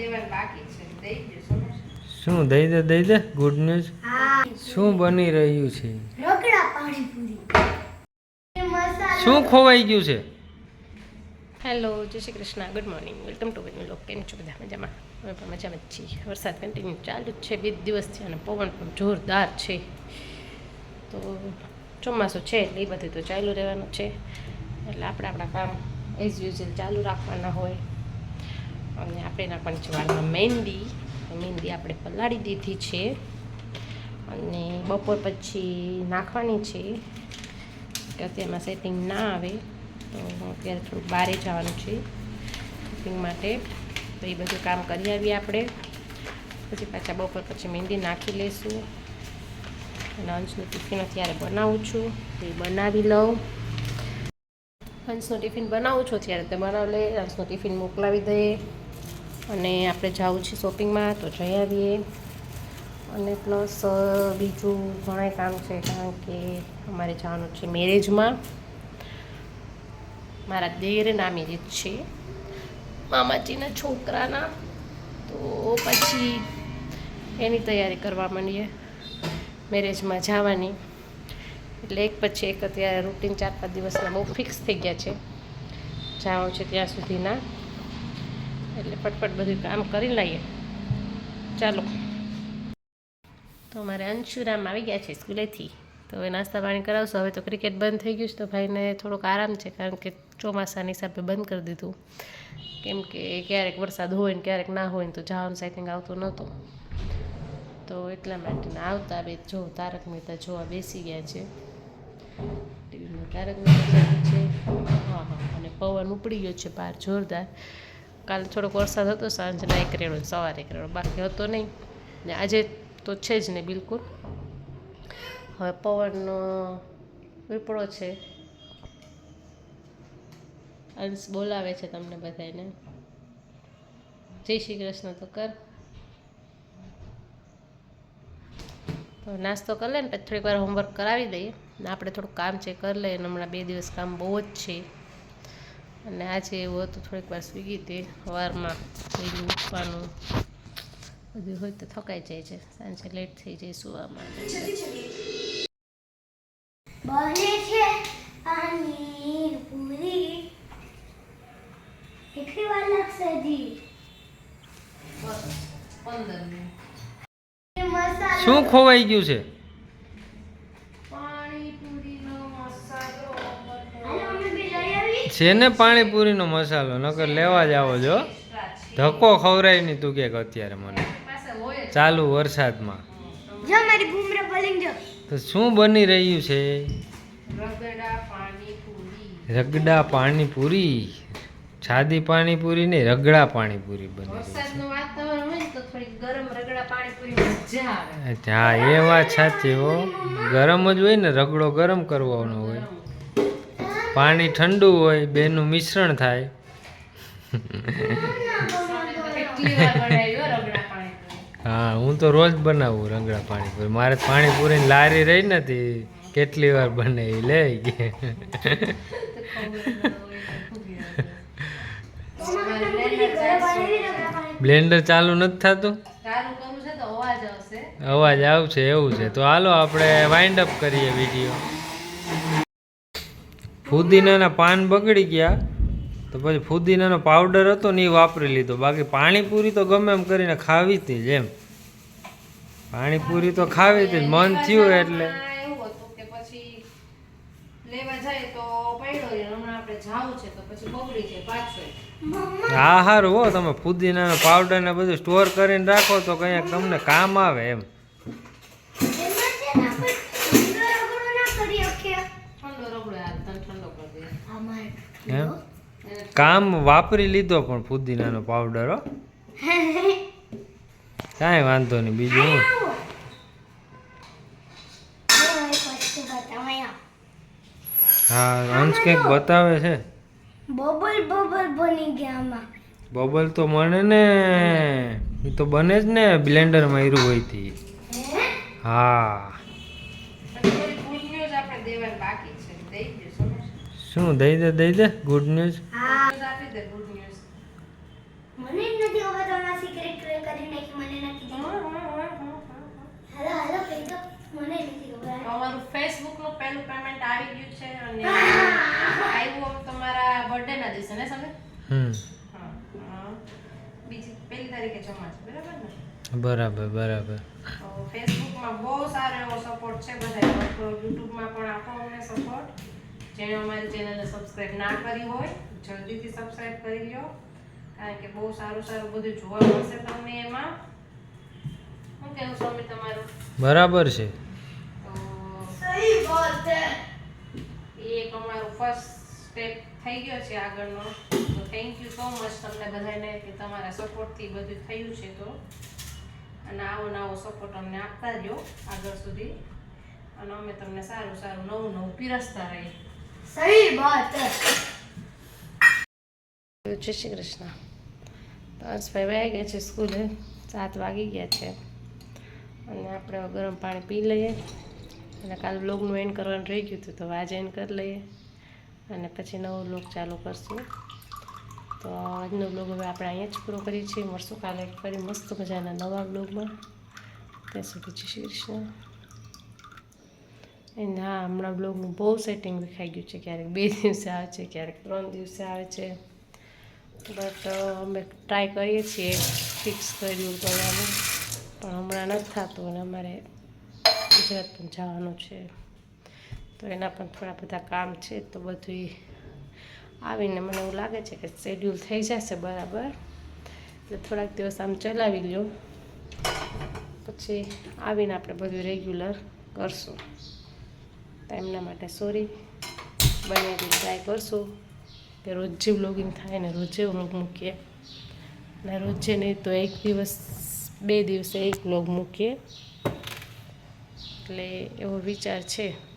દેવાનું બાકી છે. દઈ દે શું દઈ દે દઈ દે? ગુડ ન્યૂઝ શું બની રહ્યું છે? રગડા પાણીપુરી. શું ખોવાઈ ગયું છે? હેલો જય Shri Krishna. Good morning welcome to બધું લોક કેમ છો બધા? મજામાં? અમે પણ મજામાં જ છીએ. વરસાદ કન્ટિન્યુ ચાલુ જ છે. બે દિવસથી અને પવન પણ જોરદાર છે. તો ચોમાસું છે એટલે એ બધું તો ચાલુ રહેવાનું છે. એટલે આપણે આપણા કામ એઝ યુઝલ ચાલુ રાખવાના હોય. અને આપણે એના છે વાળમાં મહેંદી મહેંદી આપણે પલાળી દીધી છે. અને બપોર પછી નાખવાની છે. કે એમાં સેટિંગ ના આવે, તો અત્યારે થોડુંક બહારે જવાનું છે. શોપિંગ માટે. તો એ બધું કામ કરી આવીએ આપણે. પછી પાછા બપોર પછી મહેંદી નાખી લઈશું અંશનું ટિફિન અત્યારે બનાવું છું. તો એ બનાવી લઉં. અંશનું ટિફિન બનાવું છું ત્યારે તે લે લઈએ ટિફિન મોકલાવી દઈએ. અને આપણે જવું છે શોપિંગમાં, તો જઈ આવીએ. અને પ્લસ બીજું ઘણા કામ છે, કારણ કે અમારે જવાનું છે મેરેજમાં. મારા દેરના મેરેજ છે. મામાજીના છોકરાના. તો પછી એની તૈયારી કરવા માંડીએ. મેરેજમાં જવાની. એટલે એક પછી એક અત્યારે રૂટીન ચાર પાંચ દિવસના બહુ ફિક્સ થઈ ગયા છે. જવાનું છે ત્યાં સુધીના. એટલે ફટફટ બધું કામ કરી લઈએ. ચાલો. તો અમારે અંશુરામ આવી ગયા છે સ્કૂલેથી. તો હવે નાસ્તા પાણી કરાવશો. હવે તો ક્રિકેટ બંધ થઈ ગયું છે તો ભાઈને થોડોક આરામ છે કારણ કે ચોમાસાની હિસાબે બંધ કરી દીધું. કેમ કે ક્યારેક વરસાદ હોય ને ક્યારેક ના હોય ને તો જવાનું સેટિંગ આવતું નહોતું. તો એટલા માટે આવતા બે જો, તારક મહેતા જોવા બેસી ગયા છે. ટીવીમાં તારક મહેતા છે. હા હા. અને પવન ઉપડી ગયો છે બહાર, જોરદાર. કાલે થોડોક વરસાદ હતો સાંજના એક રેડો સવારે એક રેડો બાકી હતો નહીં. ને આજે તો છે જ ને બિલકુલ. હવે પવનનો વિપળો છે. અંશ બોલાવે છે તમને બધાને જય શ્રી કૃષ્ણ તો કર. તો નાસ્તો કરી લે ને, પછી થોડીક વાર હોમવર્ક કરાવી દઈએ. ને આપણે થોડુંક કામ છે કરી લઈએ અને હમણાં બે દિવસ કામ બહુ જ છે. અને આજે એવું હતું થોડીક વાર સ્વીગી તે વારમાં વહેલું ઉઠવાનું. બધું હોય તો થકાઈ જાય છે સાંજે લેટ થઈ જાય સુવામાં. બને છે પાણીપુરી કેટલી વાર લાગશે મસાલા. શું ખોવાઈ ગયું છે પાણીપુરીનો મસાલો હાલો અમે બી લઈ આવી છે ને પાણીપુરીનો મસાલો નકર લેવા જ આવો જો ધક્કો ખવરાય નહીં તું કે અત્યારે મને. પાસે હોય જ ચાલુ વરસાદમાં. જો મારી બૂમરા બોલિંગ જો. તો શું બની રહ્યું છે? રગડા પાણીપુરી. રગડા પાણીપુરી. નહીં રગડા પાણીપુરી બની રહી વરસાદનું વાતાવરણ હોય ને તો થોડી ગરમ રગડા પાણીપુરી મજા આવે. છે હા એ વાત સાચી હો. ગરમ જ હોય ને રગડો ગરમ કરવાનો હોય. પાણી ઠંડુ હોય, બેનું મિશ્રણ થાય. હો, હા તો રોજ બનાવું રગડા પાણીપુરી મારે પાણીપુરીની લારી રહી નથી. કેટલી વાર બને એ લે બ્લેન્ડર ચાલુ નથી થતું? અવાજ આવશે, એવું છે. તો હાલો આપણે વાઇન્ડ અપ કરીએ વીડિયો ફુદીનાના પાન બગડી ગયા તો પછી ફુદીનાનો પાવડર હતો ને એ વાપરી લીધો. બાકી પાણીપુરી તો ગમે એમ કરીને ખાવી હતી જ એમ. પાણીપુરી તો ખાવી હતી મન થયું એટલે. હા સારું હતું કે પછી લેવા જાય તો પડ્યો રહે હમણાં આપણે જાવું છે તો પછી બગડી જાય પાછો. આ હારું હો તમે ફુદીનાનો પાવડર ને બધું સ્ટોર કરીને રાખો તો કંઈક તમને કામ આવે એમ એમાં છે ને આપણે ઠંડો રગડો ના કરી શકીએ ઠંડો રગડો યાર તને ઠંડો કરી દે આમાં એમ કામ વાપરી લીધો પણ ફુદીનાનો પાવડર હો. કાંઈ વાંધો નહીં બીજું હું? હા અંશ કંઈક બતાવે છે? બબલ બબલ બની ગયા આમાં. બબલ તો મને ને. એ તો બને જ ને બ્લેન્ડર માર્યું હોયથી હા? બાકી છે શું દઈ દે દઈ દે ગુડ ન્યૂઝ અમારું ફેસબુકનું પહેલું પેમેન્ટ આવી ગયું છે અને આવ્યું તમારા બર્થડેના દિવસે ને સમય હમ. હા હા. બીજી પહેલી તારીખે જમા છે બરાબર ને? બરાબર બરાબર. ફેસબુકમાં બહુ સારો એવો સપોર્ટ છે બધા યુટ્યુબમાં પણ આપો અમને સપોર્ટ જેણે અમારી ચેનલને સબસ્ક્રાઈબ ના કરી હોય જલ્દીથી સબસ્ક્રાઈબ કરી લો કારણ કે બહુ સારું સારું બધું જોવા મળશે તમને એમાં. શું કહેવું સ્વામી તમારું? બરાબર છે. તો સહી વાત છે. એ એક અમારું ફર્સ્ટ સ્ટેપ થઈ ગયો છે આગળનો. તો થેન્ક યુ સો મચ તમને બધાને કે તમારા સપોર્ટથી બધું થયું છે તો. અને આવો નવો સપોર્ટ અમને આપતા રહ્યો આગળ સુધી. અને અમે તમને સારું સારું નવું નવું પીરસતા રહીએ. સહી છે જય શ્રી કૃષ્ણ તો હર્ષભાઈ વહી ગયા છે સ્કૂલે સાત વાગી ગયા છે અને આપણે ગરમ પાણી પી લઈએ અને કાલ બ્લોગનું એન્ડ કરવાનું રહી ગયું હતું, તો આજે એન્ડ કરી લઈએ અને પછી નવો બ્લોગ ચાલુ કરશું. તો આજનો બ્લોગ હવે આપણે અહીંયા જ પૂરો કરીએ છીએ. મળશું કાલે ફરી મસ્ત મજાના નવા બ્લોગમાં ત્યાં સુધી જય શ્રી કૃષ્ણ. અને હા હમણાં બ્લોગનું બહુ સેટિંગ દેખાઈ ગયું છે, ક્યારેક બે દિવસે આવે છે, ક્યારેક ત્રણ દિવસે આવે છે. બટ અમે ટ્રાય કરીએ છીએ ફિક્સ કર્યું કરવાનું પણ હમણાં નથી થતું અને અમારે ગુજરાત પણ જવાનું છે. તો એના પણ થોડા બધા કામ છે, તો બધું આવીને મને એવું લાગે છે કે શેડ્યુલ થઈ જશે બરાબર. એટલે થોડાક દિવસ આમ ચલાવી લો પછી આવીને આપણે બધું રેગ્યુલર કરશું. તો એમના માટે સોરી. બને એટલી ટ્રાય કરશું. કે રોજે બ્લોગિંગ થાય ને રોજે વ્લોગ મૂકીએ. ને રોજે નહીં તો એક દિવસ, બે દિવસે એક વ્લોગ મૂકીએ. એટલે એવો વિચાર છે.